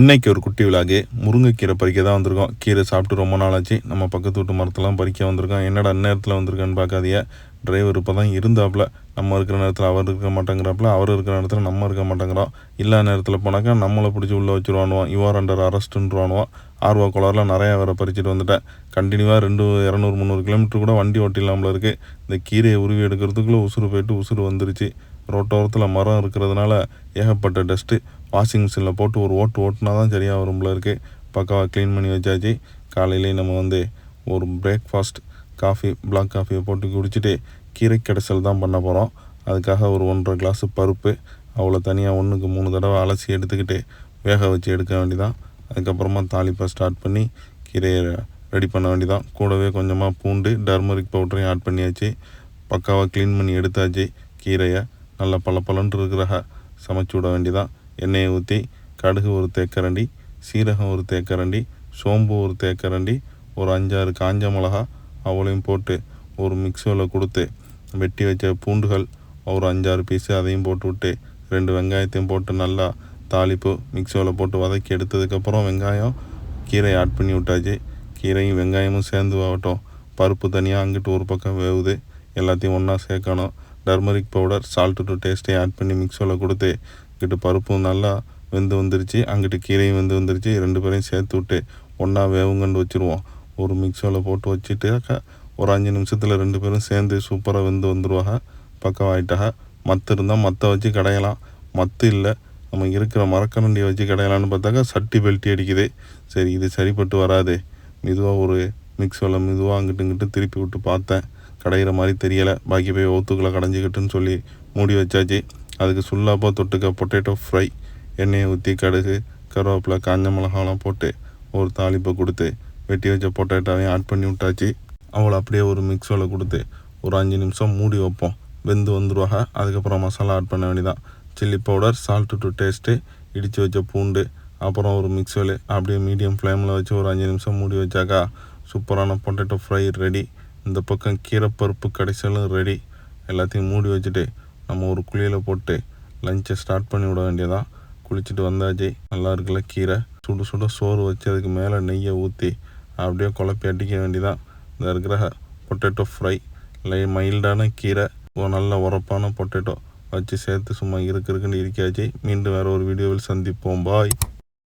இன்னைக்கு ஒரு குட்டி விழாக்கு முருங்கைக்கீரை பறிக்க தான் வந்திருக்கோம். கீரை சாப்பிட்டு ரொம்ப நாளாச்சு. நம்ம பக்கத்து வீட்டு மரத்தெல்லாம் பறிக்க வந்திருக்கோம். என்னடா நேரத்தில் வந்திருக்கான்னு பார்க்காதீங்க. டிரைவர் இப்போ தான் இருந்தாப்புல. நம்ம இருக்கிற நேரத்தில் அவர் இருக்க மாட்டேங்கிறாப்புல. அவர் இருக்கிற நேரத்தில் நம்ம இருக்க மாட்டேங்கிறோம். இல்லா நேரத்தில் போனாக்கா நம்மளை பிடிச்சி உள்ளே வச்சுருவானுவோம். யுவர் அண்டர் அரெஸ்ட்டுன்றவானுவோம் ஆர்வா குளரில் நிறையா வேறு பறிச்சுட்டு வந்துட்டேன். கண்டினியூவாக ரெண்டு இரநூறு முந்நூறு கிலோமீட்டர் கூட வண்டி ஓட்டிடலாம்ல இருக்குது இந்த கீரையை உருவி எடுக்கிறதுக்குள்ளே உசுறு போயிட்டு உசுறு வந்துருச்சு. ரோட்டோரத்தில் மரம் இருக்கிறதுனால ஏகப்பட்ட டஸ்ட்டு வாஷிங் மிஷினில் போட்டு ஒரு ஓட்டு ஓட்டுனா தான் சரியாக வரும்ல இருக்குது பக்காவாக க்ளீன் பண்ணி வச்சாச்சு. காலையிலே நம்ம வந்து ஒரு பிரேக்ஃபாஸ்ட் காஃபி பிளாக் காஃபியை போட்டு குடிச்சிட்டு கீரை கடைசல் தான் பண்ண போகிறோம் அதுக்காக ஒரு ஒன்றரை கிளாஸு பருப்பு அவ்வளோ தனியாக ஒன்றுக்கு மூணு தடவை அலசி எடுத்துக்கிட்டு வேக வச்சு எடுக்க வேண்டிதான். அதுக்கப்புறமா தாளிப்பை ஸ்டார்ட் பண்ணி கீரையை ரெடி பண்ண வேண்டிதான். கூடவே கொஞ்சமாக பூண்டு டர்மரிக் பவுடரையும் ஆட் பண்ணியாச்சு. பக்காவாக க்ளீன் பண்ணி எடுத்தாச்சு கீரையை. நல்லா பல பலன்ட்டு இருக்கிற சமைச்சு விட வேண்டியதான் எண்ணெயை ஊற்றி கடுகு ஒரு தேக்கரண்டி சீரகம் ஒரு தேக்கரண்டி சோம்பு ஒரு தேக்கரண்டி ஒரு அஞ்சாறு காஞ்ச மிளகா அவளையும் போட்டு ஒரு மிக்சியில் கொடுத்து வெட்டி வச்ச பூண்டுகள் ஒரு அஞ்சாறு பீஸு அதையும் போட்டு விட்டு ரெண்டு வெங்காயத்தையும் போட்டு நல்லா தாளிப்பு மிக்சியில் போட்டு வதக்கி எடுத்ததுக்கப்புறம் வெங்காயம் கீரையை ஆட் பண்ணி விட்டாச்சு. கீரையும் வெங்காயமும் சேர்ந்து ஆகட்டும். பருப்பு தனியாக அங்கிட்டு ஒரு பக்கம் வேவுது. எல்லாத்தையும் ஒன்றா சேர்க்கணும். டர்மரிக் பவுடர் சால்ட்டு டு டேஸ்ட்டை ஆட் பண்ணி மிக்சியில் கொடுத்து இங்கிட்டு பருப்பும் நல்லா வெந்து வந்துருச்சு. அங்கிட்டு கீரையும் வெந்து வந்துருச்சு. ரெண்டு பேரையும் சேர்த்து விட்டு ஒன்றா வேவுங்கண்டு வச்சுருவோம். ஒரு மிக்ஸோவில் போட்டு வச்சுட்டாக்கா ஒரு அஞ்சு நிமிஷத்தில் ரெண்டு பேரும் சேர்ந்து சூப்பராக வெந்து வந்துடுவாங்க பக்கம் மத்து இருந்தால் மற்ற வச்சு கடையலாம். மத்து இல்லை நம்ம இருக்கிற மரக்கரண்டியை வச்சு கடையலான்னு பார்த்தாக்கா சட்டி பெல்ட்டி அடிக்குது. சரி இது சரிப்பட்டு வராது. மெதுவாக ஒரு மிக்ஸில் மெதுவாக அங்கிட்டு இங்கிட்டு திருப்பி விட்டு பார்த்தேன். கடையிற மாதிரி தெரியலை. பாக்கி போய் ஓத்துக்களை கடைஞ்சிக்கிட்டுன்னு சொல்லி மூடி வச்சாச்சு. அதுக்கு சுல்லாப்பாக தொட்டுக்க பொட்டேட்டோ ஃப்ரை எண்ணெயை ஊற்றி கடுகு கருவேப்பிலை காஞ்ச மிளகாலாம் போட்டு ஒரு தாளிப்பை கொடுத்து வெட்டி வச்ச பொட்டேட்டோவையும் ஆட் பண்ணி விட்டாச்சு. அவளை அப்படியே ஒரு மிக்ஸோவில் கொடுத்து ஒரு அஞ்சு நிமிஷம் மூடி வைப்போம். வெந்து வந்துடுவாங்க அதுக்கப்புறம் மசாலா ஆட் பண்ண வேண்டியதான் chilli powder salt to taste இடித்து வச்ச பூண்டு அப்புறம் ஒரு மிக்ஸில் அப்படியே மீடியம் ஃப்ளேமில் வச்சு ஒரு அஞ்சு நிமிஷம் மூடி வச்சாக்கா சூப்பரான பொட்டேட்டோ ஃப்ரை ரெடி இந்த பக்கம் கீரை பருப்பு கடைசலும் ரெடி எல்லாத்தையும் மூடி வச்சுட்டு நம்ம ஒரு குழியில் போட்டு லஞ்சை ஸ்டார்ட் பண்ணி விட வேண்டியதான் குளிச்சுட்டு வந்தாச்சு. நல்லா இருக்குல்ல கீரை? சுடு சுட சோறு வச்சு அதுக்கு மேலே நெய்யை ஊற்றி அப்படியே குழப்பி அடிக்க வேண்டியதான் இந்த இருக்கிற பொட்டேட்டோ ஃப்ரை லை மைல்டான கீரை. ஒரு நல்ல உரப்பான பொட்டேட்டோ வச்சு சேர்த்து சும்மா இருக்கு இருக்குன்னு இருக்காச்சு மீண்டும் வேறு ஒரு வீடியோவில் சந்திப்போம். பாய்